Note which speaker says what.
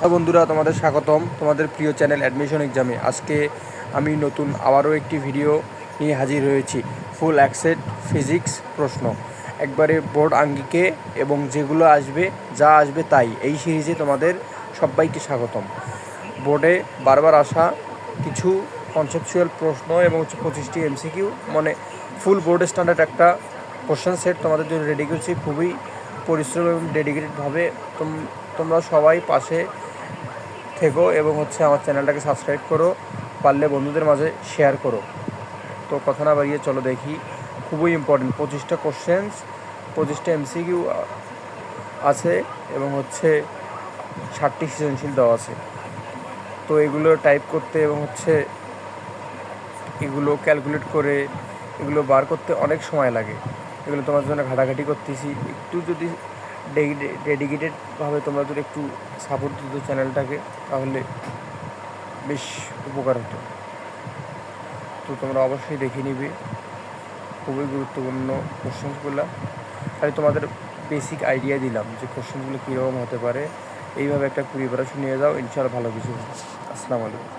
Speaker 1: হ্যাঁ বন্ধুরা, তোমাদের স্বাগতম। তোমাদের প্রিয় চ্যানেল অ্যাডমিশন এক্সামে। আজকে আমি নতুন আবারও একটি ভিডিও নিয়ে হাজির হয়েছি। ফুল অ্যাকসেট ফিজিক্স প্রশ্ন। একবারে বোর্ড আঙ্গিকে এবং যেগুলো আসবে, যা আসবে তাই। এই সিরিজে তোমাদের সবাইকে স্বাগতম। বোর্ডে বারবার আসা কিছু কনসেপচুয়াল প্রশ্ন এবং হচ্ছে পঁচিশটি এমসিকিউ মানে ফুল বোর্ড স্ট্যান্ডার্ড একটা কোশ্চেন সেট তোমাদের জন্য রেডি করছি। খুবই পরিশ্রম এবং ডেডিকেটেডভাবে তোমরা সবাই পাশে থেকো এবং হচ্ছে আমার চ্যানেলটাকে সাবস্ক্রাইব করো, পারলে বন্ধুদের মাঝে শেয়ার করো। তো কথা না বাড়িয়ে চলো দেখি, খুবই ইম্পর্টেন্ট পঁচিশটা কোশ্চেন্স পঁচিশটা এমসিকিউ আছে এবং হচ্ছে ষাটটি সৃজনশীল দেওয়া আছে। তো এগুলো টাইপ করতে এবং হচ্ছে এগুলো ক্যালকুলেট করে, এগুলো বার করতে অনেক সময় লাগে। এগুলো তোমার জন্য ঘাটাঘাটি করতেছি। একটু যদি ডেডিকেটেডভাবে তোমরা যদি একটু সাপোর্ট দিত চ্যানেলটাকে তাহলে বেশ উপকার হতো। তো তোমরা অবশ্যই দেখে নিবে। খুবই গুরুত্বপূর্ণ কোশ্চেন্সগুলো তাই তোমাদের বেসিক আইডিয়া দিলাম যে কোশ্চেনগুলো কীরকম হতে পারে। এইভাবে একটা প্রিপারেশন নিয়ে যাও, ইনশাআল্লাহ ভালো কিছু আসসালামু আলাইকুম।